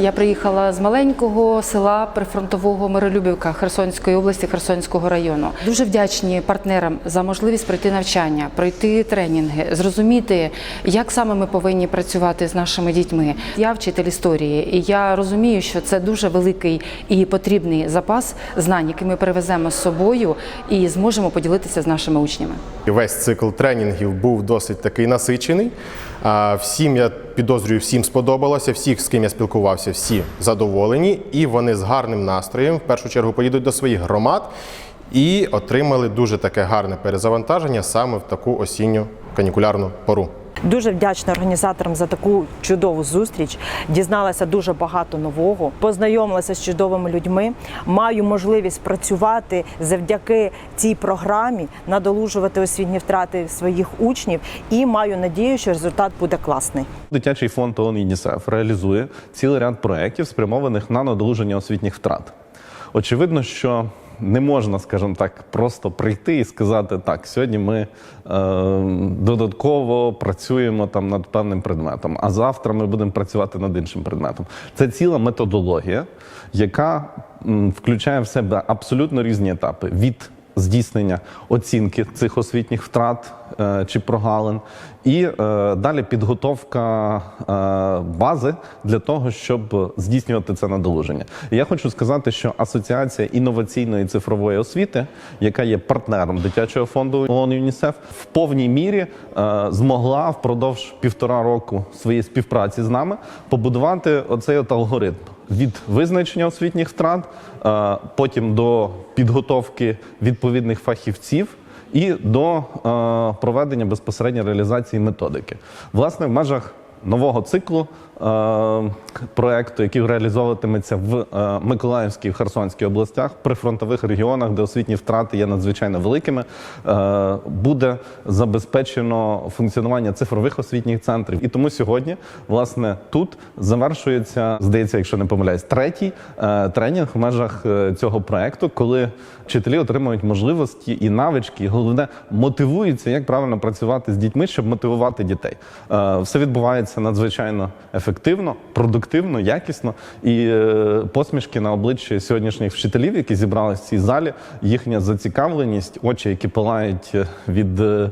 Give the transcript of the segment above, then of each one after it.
Я приїхала з маленького села прифронтового Миролюбівка Херсонської області, Херсонського району. Дуже вдячні партнерам за можливість пройти навчання, пройти тренінги, зрозуміти, як саме ми повинні працювати з нашими дітьми. Я вчитель історії, і я розумію, що це дуже великий і потрібний запас знань, який ми перевеземо з собою і зможемо поділитися з нашими учнями. Весь цикл тренінгів був досить такий насичений. Всім я підозрюю, всім сподобалося. Всіх, з ким я спілкувався, всі задоволені, і вони з гарним настроєм в першу чергу поїдуть до своїх громад і отримали дуже таке гарне перезавантаження саме в таку осінню канікулярну пору. Дуже вдячна організаторам за таку чудову зустріч. Дізналася дуже багато нового, познайомилася з чудовими людьми. Маю можливість працювати завдяки цій програмі, надолужувати освітні втрати своїх учнів і маю надію, що результат буде класний. Дитячий фонд ООН ЮНІСЕФ реалізує цілий ряд проєктів, спрямованих на надолуження освітніх втрат. Очевидно, що не можна, скажімо так, просто прийти і сказати так, сьогодні ми е, додатково працюємо там над певним предметом, а завтра ми будемо працювати над іншим предметом. Це ціла методологія, яка м, включає в себе абсолютно різні етапи від здійснення оцінки цих освітніх втрат е, чи прогалин, і е, далі підготовка е, бази для того, щоб здійснювати це надолуження. Я хочу сказати, що Асоціація інноваційної цифрової освіти, яка є партнером дитячого фонду ООН ЮНІСЕФ, в повній мірі змогла впродовж півтора року своєї співпраці з нами побудувати оцей от алгоритм від визначення освітніх втрат, е, потім до підготовки відповідних фахівців. І до е, проведення безпосередньо реалізації методики. Власне, в межах нового циклу е, проекту, який реалізовуватиметься в е, Миколаївській і Херсонській областях, при фронтових регіонах, де освітні втрати є надзвичайно великими, е, буде забезпечено функціонування цифрових освітніх центрів. І тому сьогодні, власне, тут завершується, здається, якщо не помиляюсь, третій е, тренінг в межах е, цього проекту, коли вчителі отримують можливості і навички, і головне мотивуються, як правильно працювати з дітьми, щоб мотивувати дітей. Е, Все відбувається надзвичайно ефективно, продуктивно, якісно. І е, посмішки на обличчі сьогоднішніх вчителів, які зібралися в цій залі, їхня зацікавленість, очі, які палають е, від е,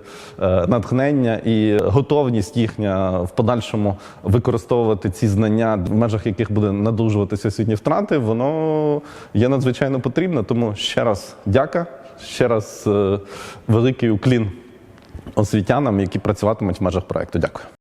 натхнення, і готовність їхня в подальшому використовувати ці знання, в межах яких буде надужуватися освітні втрати, воно є надзвичайно потрібно. Тому ще раз дяка, ще раз великий уклін освітянам, які працюватимуть в межах проекту. Дякую.